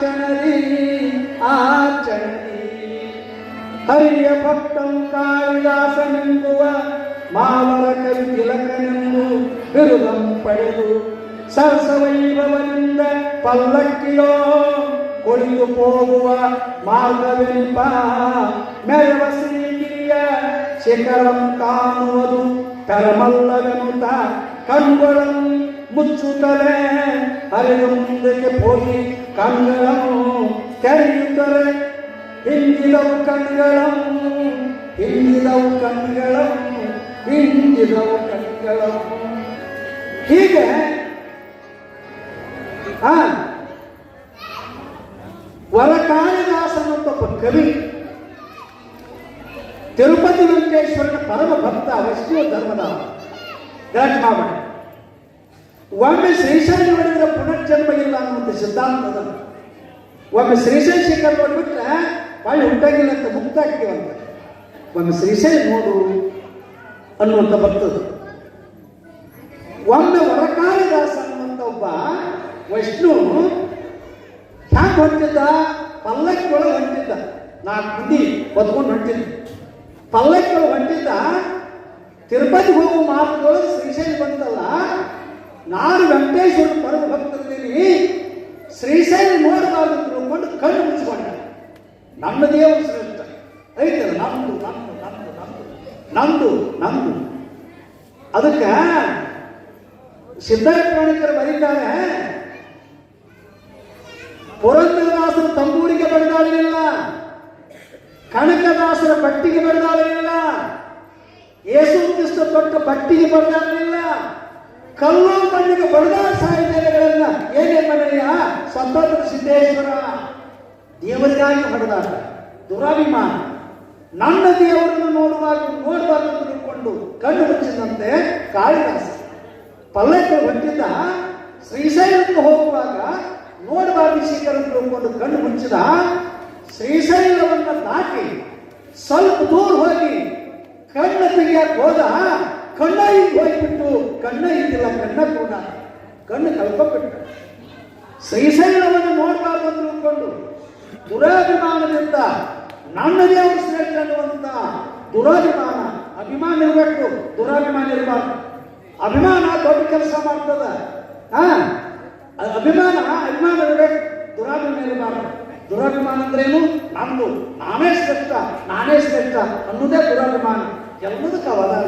ಚಣರಿ ಆಚರಣಿ ಹರಿಯ ಭಕ್ತಂ ಕಾಳಿದಾಸನೆಂಬುವ ಮಾವರ ಕವಿ ತಿಲಕನೆಂದು ಬಿರುದಂ ಪಡೆದು ಸರಸವೈಭವನಿಂದ ಪಲ್ಲಕ್ಕಿಯೋ ಕುಳಿತು ಹೋಗುವ ಮಾರ್ಗವೆಂಪ ಮೆರವ ಶ್ರೀಗಿರಿಯ ಶಿಖರಂ ಕಾಣುವುದು ತರಮಲ್ಲವೆನುತ ಕಣ್ಗಳನ್ನು ಮುಚ್ಚುತ್ತಲೇ ಹರಿದು ಮುಂದಕ್ಕೆ ಹೋಗಿ ಕಣ್ಗಳನ್ನು ತೆರೆಯುತ್ತಾರೆ ಹಿಂದಿದವು ಕಣ್ಗಳನ್ನು ಹಿಂದಿದವು ಕಣ್ಗಳನ್ನು ಹಿಂದಿದವು ಕಣ್ಗಳನ್ನು ಹೀಗೆ, ಆ ಒಬ್ಬ ಕವಿ, ತಿರುಪತಿ ವೆಂಕಟೇಶ್ವರನ ಪರಮ ಭಕ್ತ ವೈಷ್ಣವ ಧರ್ಮದ ಗ್ರಂಥಮಾವಣ ಒಮ್ಮೆ ಶ್ರೀಶೈಲ ಸಿದ್ಧಾಂತ ಅನ್ನುವಂಥ ಸಿದ್ಧಾಂತದ ಒಮ್ಮೆ ಶ್ರೀಶೈಲ ಶಿಖರ ನೋಡ್ಬಿಟ್ರೆ ಬಾಳೆ ಹುಟ್ಟಾಗಿಲ್ಲ ಅಂತ ಮುಕ್ತ ಆಗ್ತೀವಂತ ಒಮ್ಮೆ ಶ್ರೀಶೈಲ ನೋಡು ಅನ್ನುವಂಥ ಬರ್ತದೆ. ಒಮ್ಮೆ ವರಕಾಳಿದಾಸ ಅನ್ನುವಂಥ ಒಬ್ಬ ವೈಷ್ಣು ಹ್ಯಾಂಗ ಹೊಂಟಿದ್ದ? ಪಲ್ಲಕ್ಕಿ ಒಳಗೆ ಹೊಂಟಿದ್ದ. ನಾಲ್ಕು ಮಂದಿ ಹೊತ್ಕೊಂಡು ಹೊಂಟಿದ್ದ ಪಲ್ಲಕ್ಕಿ ಒಳಗೆ ಹೊಂಟಿದ್ದ, ತಿರುಪತಿ ಹೋಗುವ ಮಾರ್ಗದೊಳಗೆ ಶ್ರೀಶೈಲ ಬಂತಲ್ಲ ನಾನು ವೆಂಕಟೇಶ್ವರ ಪರಮ ಭಕ್ತರಿದ್ದೀನಿ ಶ್ರೀಶೈಲ ನೋಡಬಾರ್ದು ಅಂತ ತಿಳ್ಕೊಂಡು ಕಣ್ಣು ಮುಚ್ಕೊಂಡ ನಮ್ಮ ದೇವರು ಶ್ರೇಷ್ಠ ಐತಲ್ಲ ನಮ್ದು ನಮ್ದು ನಮ್ದು ನಮ್ದು ನಮ್ದು ನಮ್ದು ಅದಕ್ಕೆ ಸಿದ್ಧಾರ್ಥ ಪ್ರಾಣಿಕರು ಬರೀತಾರೆ ಪುರಂದರದಾಸರ ತಂಬೂರಿಗೆ ಬಡದಾಡಲಿಲ್ಲ ಕನಕದಾಸರ ಬಟ್ಟಿಗೆ ಬಡದಾಡಲಿಲ್ಲ ಯೇಸು ಕ್ರಿಸ್ತ ತೊಟ್ಟ ಬಟ್ಟಿಗೆ ಬಡದಾಡಲಿಲ್ಲ ಕಲ್ಲು ಮಣ್ಣಿಗೆ ಬಡದ ಸಾಹಿತ್ಯಗಳನ್ನ ಏನೇ ಮನೆಯ ಸ್ವತಂತ್ರ ಸಿದ್ದೇಶ್ವರ. ದೇವರಿಗಾಗಿ ಹೊಡೆದಾಗ, ದುರಾಭಿಮಾನ. ನನ್ನ ದೇವರನ್ನು ನೋಡುವಾಗ ಅಂತ ತಿಳ್ಕೊಂಡು ಕಣ್ಣು ಮುಚ್ಚಿದಂತೆ ಕಾಳಿದಾಸ ಪಲ್ಲಕ್ಕೆ ಹೊಟ್ಟಿದ್ದ ಶ್ರೀಶೈಲಕ್ಕೆ ಹೋಗುವಾಗ ನೋಡಬಾರ್ದು ಶೀಕರನ್ನು ತಿಳ್ಕೊಂಡು ಕಣ್ಣು ಮುಚ್ಚಿದ ಶ್ರೀಶೈಲವನ್ನು ದಾಟಿ ಸ್ವಲ್ಪ ದೂರ ಹೋಗಿ ಕಣ್ಣು ತೆಗಿಯಕ್ಕೆ ಹೋದ ಕಣ್ಣ ಹಿಂಗೆ ಹೋಗ್ಬಿಟ್ಟು ಕಣ್ಣ ಹಿಂಗಿಲ್ಲ ಕಣ್ಣ ಕೂಡ. ಕಣ್ಣು ಕಲ್ಪಬಿಟ್ಟ ಶ್ರೀಶೈಲವನ್ನು ನೋಡ್ತಾ ಬಂದು ಕೊಂಡು ದುರಾಭಿಮಾನದಿಂದ ನನ್ನ ದೇವರು ಶ್ರೇಷ್ಠ ಅನ್ನುವಂತ ದುರಾಭಿಮಾನ, ಅಭಿಮಾನ ಇರಬೇಕು. ದುರಾಭಿಮಾನ ಇರಬಾರ್ದು. ಅಭಿಮಾನ ದೊಡ್ಡ ಕೆಲಸ ಮಾಡ್ತದ. ಅಭಿಮಾನ ಅಭಿಮಾನ ಇರಬೇಕು. ದುರಾಭಿಮಾನ ಇರಬಾರ್ದು. ದುರಾಭಿಮಾನ ಅಂದ್ರೇನು? ನಮ್ದು. ನಾನೇ ಶ್ರೇಷ್ಠ ನಾನೇ ಶ್ರೇಷ್ಠ ಅನ್ನೋದೇ ದುರಾಭಿಮಾನ. ಎಲ್ಲದಕ್ಕೆ ಅವದಾನ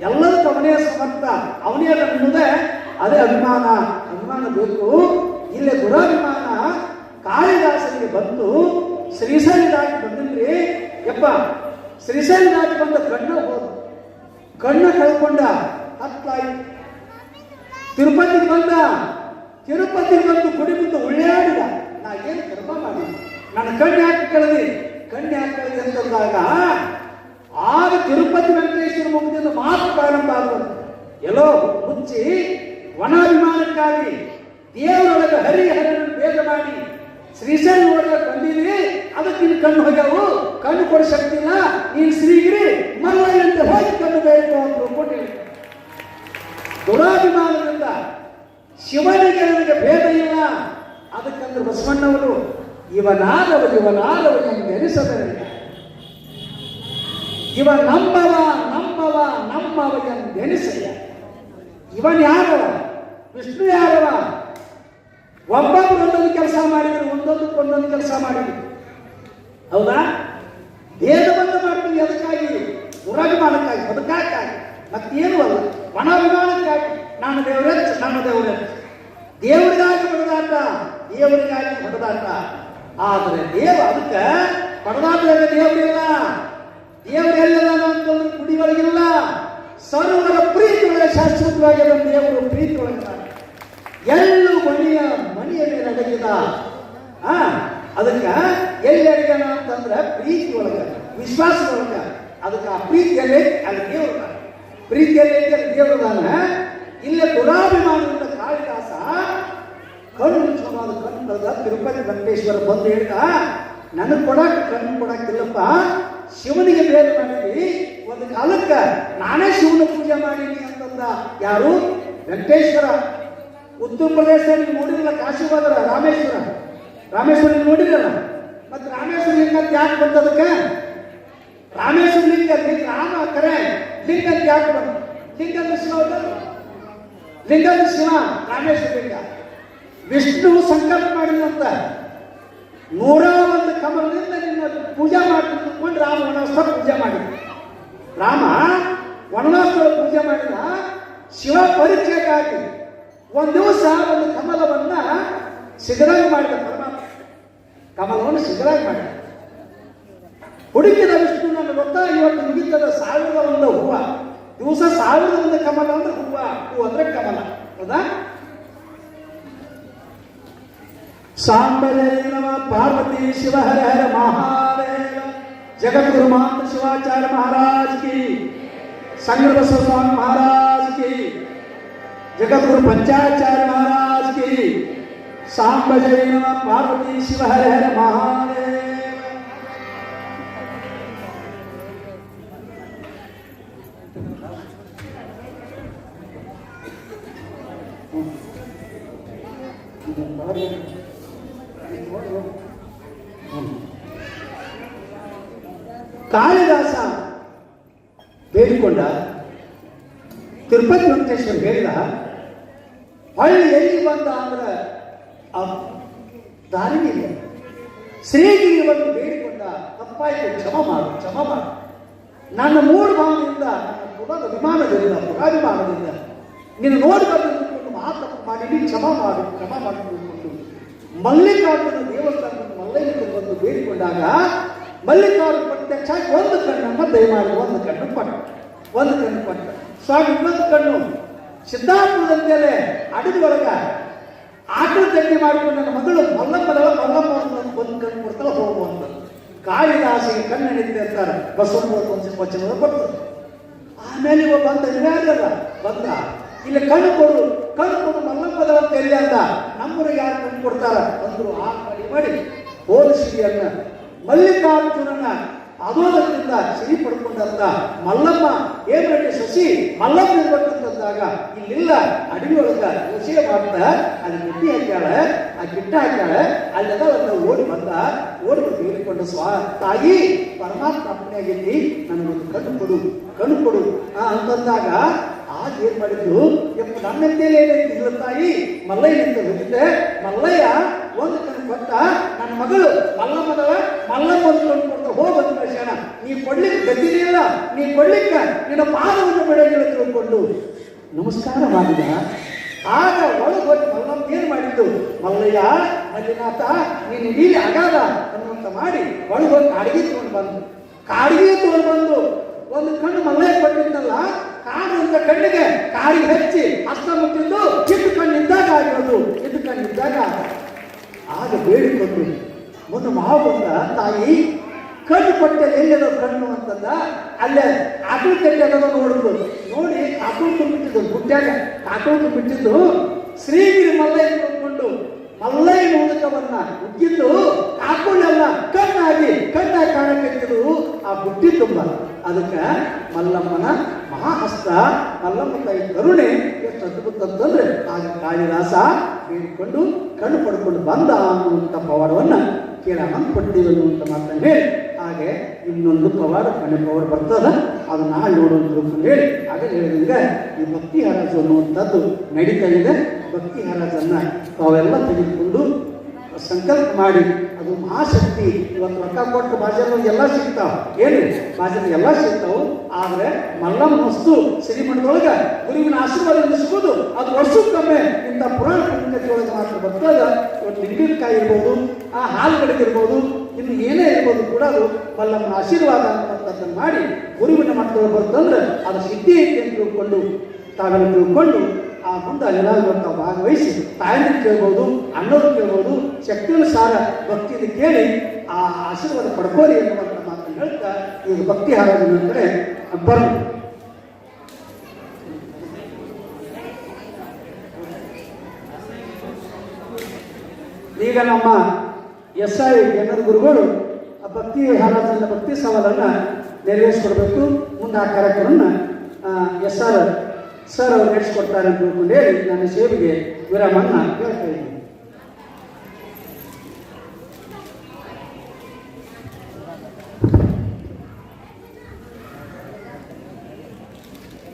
ಎಲ್ಲದಕ್ಕೆ ಅವನೇ ಸಮರ್ಥ. ಅವನೇ ಅನ್ನೋದೇ ಅದೇ ಅಭಿಮಾನ. ಅಭಿಮಾನ ಬೇಕು. ಇಲ್ಲಿ ದುರಾಭಿಮಾನ. ಕಾಳಿದಾಸನಿಗೆ ಬಂದು ಶ್ರೀಶೈಲ ದಾಟಿ ಬಂದಿಲ್ರಿ ಯಪ್ಪ ಶ್ರೀಶೈಲ ದಾಟಿ ಬಂದ ಕಣ್ಣ ಹೋದ. ಕಣ್ಣ ಕಳ್ಕೊಂಡ. ಹತ್ತಾಯ್ತು ತಿರುಪತಿ ಬಂದ. ತಿರುಪತಿ ಬಂದು ಗುಡಿ ಮುಂದೆ ಉಳ್ಳಾಡಿದ. ನಾ ಏನು ಕರ್ಮ ಮಾಡಿ ನನ್ನ ಕಣ್ಣು ಯಾಕೆ ಕಳೆದಿ ಕಣ್ಣು ಯಾಕೆ ಕಳೆದಿ ಅಂತಂದಾಗ ಆಗ ತಿರುಪತಿ ವೆಂಕಟೇಶ್ವರ ಮುಖದಿಂದ ಮಾತ್ರ ಪ್ರಾರಂಭ ಆಗುವುದು ಎಲ್ಲೋ ಮುಚ್ಚಿ ವನಾಭಿಮಾನಕ್ಕಾಗಿ ದೇವರೊಳಗೆ ಹರಿ ಹರಿಯನ್ನು ಭೇದ ಮಾಡಿ ಶ್ರೀಶೈಲ ಒಳಗೆ ಬಂದಿರಿ, ಅದಕ್ಕೆ ನೀನು ಕಣ್ಣು ಹೋಗ್ಯಾವು. ಕಣ್ಣು ಕೊಡ ಶಕ್ತಿ ಇಲ್ಲ. ನೀನು ಶ್ರೀಗಿರಿ ಅಂತ ಹೋಗಿ ಕಣ್ಣು ಬೇಕು ಅಂತ ಕೊಟ್ಟು ದುರಾಭಿಮಾನದಿಂದ ಶಿವನಿಗೆ ನನಗೆ ಭೇದ ಇಲ್ಲ. ಅದಕ್ಕಂದ್ರೆ ಬಸವಣ್ಣವರು, ಇವನಾದವ ಇವನಾದವ ನೆನೆಸದರೆ ಇವ ನಮ್ಮವ ನಮ್ಮವ ನಮ್ಮವ ಎಂದೆನಿಸಯ್ಯ ಇವನ್ ಯಾರವ ವಿಷ್ಣು ಯಾರವ? ಒಂದೊಂದು ಕೆಲಸ ಮಾಡಿದ್ರು ಒಂದೊಂದು ಒಂದೊಂದು ಕೆಲಸ ಮಾಡಿದ್ರು. ಹೌದಾ? ಭೇದವನ್ನು ಮಾಡ್ತೀವಿ ಅದಕ್ಕಾಗಿ, ದುರಾಭಿಮಾನಕ್ಕಾಗಿ ಅದಕ್ಕಾಗಿ ಮತ್ತೇನು ಅಲ್ಲ, ಮನಾಭಿಮಾನಕ್ಕಾಗಿ. ನಾನು ದೇವರೇ ನಮ್ಮ ದೇವರೇ ದೇವರಿಗಾಗಿ ಹೊಡೆದಾಟ ದೇವರಿಗಾಗಿ ಹೊಡೆದಾಟ ಆದರೆ ದೇವ ಅದಕ್ಕೆ ಪಡೆದಾಟ ದೇವರಿಲ್ಲ. ದೇವರು ಎಲ್ಲಿಲ್ಲ ಅಂತಂದ್ರೆ ಗುಡಿ ಒಳಗಿಲ್ಲ ಸರ್ವರ ಪ್ರೀತಿ ಒಳಗೆ ಶಾಶ್ವತವಾಗಿ ನಮ್ಮ ದೇವರು ಪ್ರೀತಿ ಒಳಗಿದ್ದಾನೆ ಎಲ್ಲೂ ಮನೆಯ ಮಣಿಯ ಮೇಲೆ ಆ, ಅದಕ್ಕೆ ಎಲ್ಲಿ ಅಡಗ್ಯಾನ ಅಂತಂದ್ರೆ ಪ್ರೀತಿ ಒಳಗ ವಿಶ್ವಾಸ ಒಳಗ ಅದಕ್ಕೆ ಆ ಪ್ರೀತಿಯಲ್ಲಿ ಅಲ್ಲಿ ದೇವರು ಪ್ರೀತಿಯಲ್ಲಿ ದೇವರದಾನ ಇಲ್ಲೇ ದುರಾಭಿಮಾನದಿಂದ ಕಾಳಿದಾಸ ಕಣ್ಣು ಮುಚ್ಕೊಂಡು ಕಣ್ಣದ ತಿರುಪತಿ ವೆಂಕಟೇಶ್ವರ ಬಂದು ಹೇಳ್ತಾ, ನನಗೆ ಕೊಡಕ್ಕೆ ಕಣ್ಣು ಕೊಡಕ್ಕಿಲ್ಲಪ್ಪ. ಶಿವನಿಗೆ ಬೇರೆ ಮಾಡಿದ್ವಿ ಒಂದು ಕಾಲಕ್ಕೆ ನಾನೇ ಶಿವನ ಪೂಜೆ ಮಾಡೀನಿ ಅಂತಂದ ಯಾರು? ವೆಂಕಟೇಶ್ವರ. ಉತ್ತರ ಪ್ರದೇಶ ನೋಡಿದಿಲ್ಲ ನೋಡಿರಲ್ಲ ಕಾಶಿ ರಾಮೇಶ್ವರ. ರಾಮೇಶ್ವರ ನೋಡಿರಲ್ಲ ಮತ್ತೆ ರಾಮೇಶ್ವರ ಲಿಂಗ ಅಂತ ಯಾಕೆ ರಾಮೇಶ್ವರ ಲಿಂಗ ರಾಮ ಕರೆ. ಲಿಂಗ ಯಾಕೆ ಬಂದ ಲಿಂಗ ಶಿವ ಲಿಂಗದ ಶಿವ ರಾಮೇಶ್ವರ ಲಿಂಗ. ವಿಷ್ಣು ಸಂಕಲ್ಪ ಮಾಡಿದಂತ ನೂರ ಒಂದು ಕಮಲದಿಂದ ನಿನ್ನ ಪೂಜೆ ಮಾಡ್ಕೊಂಡು ರಾಮ ವನವಾಸ ಪೂಜೆ ಮಾಡಿದ ರಾಮ ವನವಾಸ ಪೂಜೆ ಮಾಡಿದ ಶಿವ ಪರಿಚಯಕ್ಕಾಗಿ ಒಂದು ದಿವಸ ಒಂದು ಕಮಲವನ್ನ ಸಿಗರಾಗಿ ಮಾಡಿದ ಪರಮಾತ್ಮ. ಕಮಲವನ್ನು ಸಿಗರಾಗಿ ಮಾಡಿದ. ಹುಡುಕಿದ ವಿಷ್ಣು ನನ್ನ ಗೊತ್ತಾ, ಇವತ್ತು ಮುಗಿತದ ಸಾವಿರದ ಒಂದು ಹೂವ. ದಿವಸ ಸಾವಿರದ ಒಂದು ಕಮಲ ಅಂದ್ರೆ ಹೂವ. ಹೂ ಅಂದ್ರೆ ಕಮಲ. ಹೌದಾ? पार्वती शिव, हर हर महादेव जगत गुरु महंत शिवाचार्य महाराज की संग्रह स्वामी महाराज की जगत गुरु पंचाचार्य महाराज की सांबरे नम पार्वती शिव, हर हर महादेव Thank you. ಕಾಳಿದಾಸ ಬೇಡಿಕೊಂಡ ತಿರುಪತಿ ವೆಂಕಟೇಶ್ವರ ಬೇಡ ಹೊಳ್ಳಿ ಎಲ್ಲಿ ಬಂದ ಅಂದ್ರೆ ಆ ದಾರಿನೇ ಇಲ್ಲ. ಶ್ರೀಗಿರಿ ಬಂದು ಬೇಡಿಕೊಂಡ ತಪ್ಪಾಯಿತು ಕ್ಷಮ ಮಾಡು ಕ್ಷಮ ಮಾಡು. ನನ್ನ ಮೂರು ಭಾವನೆಯಿಂದ, ನನ್ನ ಪುರದ ವಿಮಾನದಿಂದ ಪುರಾಭಿಮಾನದಿಂದ ನೀನು ನೋಡಿ ಬಂದು ನಿಂತ್ಕೊಂಡು ಮಾತ್ರ ಮಾಡಿ, ನೀನು ಕ್ಷಮ ಮಾಡು, ಕ್ಷಮ ಮಾಡಿ ನಿಂತ್ಕೊಂಡು ಮಲ್ಲಿಕಾರ್ಜುನ ದೇವಸ್ಥಾನ ಮಲ್ಲಯ್ಯನ ಬಂದು ಬೇಡಿಕೊಂಡಾಗ ಮಲ್ಲಿಕಾರ್ಜುನ ಪ್ರತ್ಯಕ್ಷ ಒಂದು ಕಣ್ಣನ್ನು ದಯಮಾಡಿ ಒಂದು ಕಣ್ಣು ಕೊಟ್ಟ. ಒಂದು ಕಣ್ಣು ಕೊಟ್ಟ. ಸ್ವಾಮಿ, ಇನ್ನೊಂದು ಕಣ್ಣು. ಸಿದ್ಧಾರ್ಥದಂತೆಯಲ್ಲೇ ಅಡಿದ ಒಳಗ ಆಕಳ ತಂಡಿ ಮಾಡಿಕೊಂಡು ನನ್ನ ಮಗಳು ಮಲ್ಲಪ್ಪದವ ಮಲ್ಲಪ್ಪ ಒಂದು ಕಣ್ಣು ಕೊಡ್ತಾಳ ಹೋಗುವಂತ ಕಾಳಿದಾಸಿಗೆ ಕಣ್ಣು ಹಿಡಿತೆ ಅಂತಾರೆ ಒಂದು ವಚನದ ಬರ್ತದೆ ಆಮೇಲೆ ಇವ ಬಂದ ಇನ್ಯಾರಲ್ಲ ಬಂದ. ಇಲ್ಲಿ ಕಣ್ಣು ಕೊಡು ಕಣ್ಣು ಕೊಡು ಮಲ್ಲಪ್ಪದವ ಅಂತ ಎಲ್ಲಿ ಅಂತ. ನಮ್ಮೂರಿಗೆ ಯಾರು ಕಣ್ಣು ಕೊಡ್ತಾರ? ಅಂದ್ರು ಆ ಮಾಡಿ ಮಾಡಿ ಹೋಲಿಸಿರಿಯನ್ನ ಮಲ್ಲಿಕಾರ್ಜುನನ ಅದೋದರಿಂದ ಸಿರಿ ಪಡ್ಕೊಂಡಂತ ಮಲ್ಲಮ್ಮ ಏನ್ ಮಾಡಿ ಸಸಿ ಮಲ್ಲಮ್ಮ ಇರ್ಬೇಕಂತಂದಾಗ ಇಲ್ಲಿಲ್ಲ ಅಡವಿ ಒಳಗ ವಿಷಯ ಮಾಡ್ತಾ ಅಲ್ಲಿ ಗಿಟ್ಟಿ ಹಾಕ್ಯಾಳ ಆ ಗಿಟ್ಟ ಹಾಕ್ಯಾಳ ಅಲ್ಲೆಲ್ಲ ಒಂದು ಓಡಿ ಬಂದ ಓಡಿ ಬಂದು ಬೇಡಿಕೊಂಡ ಸ್ವಾ ತಾಯಿ ಪರಮಾತ್ಮ ಅಪ್ಪಣೆ ಆಗೈತಿ ನನಗೊಂದು ಕಣ್ಣು ಕೊಡು ಕಣ್ಣು ಕೊಡು ಆ, ಅಂತಂದಾಗ ಆಗ ಏನ್ ಮಾಡಿದ್ರು ಯಪ್ಪ ನನ್ನಂತೇಲಿ ಏನೈತಿ ಇಲ್ಲ ತಾಯಿ ಮಲ್ಲಯ್ಯನಿಂದ ಹೋಗಿದ್ದೆ ಮಲ್ಲಯ್ಯ ಒಂದು ಕಣ್ಣು ಕೊಟ್ಟ ನನ್ನ ಮಗಳು ಮಲ್ಲಮ್ಮದವ ಮಲ್ಲಮ್ಮ ಒಂದು ಕಣ್ಣು ಹೋಗಂತ ಕಳ್ಸ್ಯಾನ ನೀ ಕೊಡ್ಲಿಕ್ಕೆ ಗತಿನೇ ಇಲ್ಲ ನೀ ಕೊಡ್ಲಿಕ್ಕೆ ನಿನ್ನ ಪಾದವನ್ನು ಬೆಳೆಯಲು ತಿಳ್ಕೊಂಡು ನಮಸ್ಕಾರ ಮಾಡಿದ. ಆಗ ಒಳಗೆ ಹೋಗಿ ಮಲ್ಲಮ್ಮ ಏನು ಮಾಡಿದ್ದು? ಮಲ್ಲಯ್ಯ ಮಲ್ಲಿನಾಥ ನೀನು ಇಡೀ ಅಗಾದ ಅನ್ನುವಂತ ಮಾಡಿ ಒಳಗೆ ಹೋಗಿ ಕಾಡಿಗೆ ತಗೊಂಡು ಬಂದು. ಕಾಡಿಗೆ ತಗೊಂಡು ಬಂದು ಒಂದು ಕಣ್ಣು ಮಲ್ಲಯ್ಯ ಕೊಟ್ಟಿದ್ದಲ್ಲ ಕಾಡು ಅಂತ ಕಣ್ಣಿಗೆ ಕಾಡಿಗೆ ಹಚ್ಚಿ ಅಷ್ಟ ಮುಟ್ಟಿದ್ದು ಇಟ್ಟು ಕಣ್ಣು ಇದ್ದಾಗ ಆಗಿರೋದು, ಇಟ್ಟು ಕಣ್ಣು ಇದ್ದಾಗ ಆಗ ಬೇಡಿಕೊಂಡು ಒಂದು ಮಾವು ಬಂದ, ತಾಯಿ ಕಣ್ಣು ಕೊಟ್ಟೆ ಎಲ್ಲದ ಕಣ್ಣು ಅಂತಂದ, ಅಲ್ಲೇ ಅದು ಕಟ್ಟಿ ಅದನ್ನು ನೋಡಿದ್ರು ನೋಡಿ ಆಕಳು ತುಂಬಿಟ್ಟಿದ್ದು ಗುಡ್ಡ್ಯಾಗ ಆಕಳು ಬಿಟ್ಟಿದ್ದು ಶ್ರೀಗಿರಿ ಮಲ್ಲಯ್ಯ ನೋಡ್ಕೊಂಡು ಮಲ್ಲಯ್ಯನ ಉದಕವನ್ನ ಉಗ್ಗಿದ್ದು ಆಕಳೆಲ್ಲ ಕಣ್ಣಾಗಿ ಕಣ್ಣಾಗಿ ಕಾಣಕ್ಕಿದ್ದು ಆ ಬುಟ್ಟಿ ತುಂಬ. ಅದಕ್ಕೆ ಮಲ್ಲಮ್ಮನ ಮಹಾಹಸ್ತ, ಮಲ್ಲಮ್ಮ ತಾಯಿ ಕರುಣೆ ಎಷ್ಟು ಅದ್ಭುತ ಅಂತಂದ್ರೆ ಆಗ ಕಾಳಿದಾಸ ಬೇಡಿಕೊಂಡು ಕಣ್ಣು ಪಡ್ಕೊಂಡು ಬಂದ ಅನ್ನುವಂಥ ಪವಾಡವನ್ನ ಕೇಳಮಂತ ಕೊಡ್ತೀವಿ ಅಂತ ಮಾತನ್ನು ಹೇಳಿ. ಹಾಗೆ ಇನ್ನೊಂದು ಪವಾಡ ಮನೆ ಪವರ್ ಬರ್ತದ? ಅದು ನೋಡುವಂತ ತಿಳ್ಕೊಂಡು ಹೇಳಿ. ಹಾಗೆ ಹೇಳಿದಂಗೆ ಈ ಭಕ್ತಿ ಹರಾಜು ಅನ್ನುವಂಥದ್ದು ನಡೀತಾ ಇದೆ. ಭಕ್ತಿ ಹರಾಜನ್ನ ತಾವೆಲ್ಲ ತೆಗೆದುಕೊಂಡು ಸಂಕಲ್ಪ ಮಾಡಿ. ಅದು ಮಹಾಶಕ್ತಿ. ಇವತ್ತು ರೊಕ್ಕ ಕೊಟ್ಟು ಬಾಜಾರ ಎಲ್ಲ ಸಿಗ್ತಾವ. ಏನು? ಬಾಜಾರ ಎಲ್ಲ ಸಿಗ್ತಾವು. ಆದ್ರೆ ಮಲ್ಲಮ್ಮ ವಸ್ತು ಶ್ರೀಮಠದೊಳಗ ಗುರುವಿನ ಆಶೀರ್ವಾದ ಸಿಗೋದು ಅದು ವರ್ಷಕ್ಕೊಮ್ಮೆ ಇಂಥ ಪುರಾಣ ಪುಣ್ಯತೆಯೊಳಗೆ ಮಾತ್ರ ಬರ್ತದ. ಇವತ್ತು ಲಿಂಗಿನಕಾಯಿ ಇರ್ಬೋದು, ಆ ಹಾಲುಗಳಿಗೆ ಇನ್ನು ಏನೇ ಇರ್ಬೋದು ಕೂಡ ಅದು ಪಲ್ಲಮ್ಮನ ಆಶೀರ್ವಾದ ಅಂತಕ್ಕಂಥದ್ದನ್ನು ಮಾಡಿ ಗುರುವಿನ ಮಟ್ಟದೊಳಗೆ ಬರ್ತಂದ್ರೆ ಅದು ಸಿದ್ಧಿ ಐತಿ ಅಂತ ತಿಳ್ಕೊಂಡು ತಾವೆಲ್ಲ ತಿಳ್ಕೊಂಡು ಆ ಮುಂದೆ ಅಲ್ಲೆಲ್ಲ ತಾವು ಭಾಗವಹಿಸಿ ತಾಯಿ ಕೇಳ್ಬೋದು, ಅಣ್ಣವ್ರು ಕೇಳ್ಬೋದು ಶಕ್ತಿಯನುಸಾರ ಭಕ್ತಿಯಿಂದ ಕೇಳಿ ಆ ಆಶೀರ್ವಾದ ಪಡ್ಕೋರಿ ಅನ್ನುವಂಥ ಮಾತನ್ನು ಹೇಳ್ತಾ ಈಗ ಭಕ್ತಿ ಹಾಡೋದು ಅಂದರೆ ಬರೋದು. ಈಗ ನಮ್ಮ ಎಸ್ ಐ ಎನ್ನದ ಗುರುಗಳು ಆ ಭಕ್ತಿ ಹಾರಾಜನ ಭಕ್ತಿ ಸವಾಲನ್ನು ನೆರವೇರಿಸ್ಕೊಡ್ಬೇಕು. ಮುಂದೆ ಆ ಕಾರ್ಯಕ್ರಮವನ್ನು ಎಸ್ ಆರ್ ಸರ್ ಅವರು ನಡೆಸ್ಕೊಡ್ತಾರೆ ಅಂತ ಹೇಳಿ, ನನ್ನ ಸೇವೆಗೆ ವಿರಾಮವನ್ನು ಹೇಳ್ತಾ ಇದ್ದೀನಿ.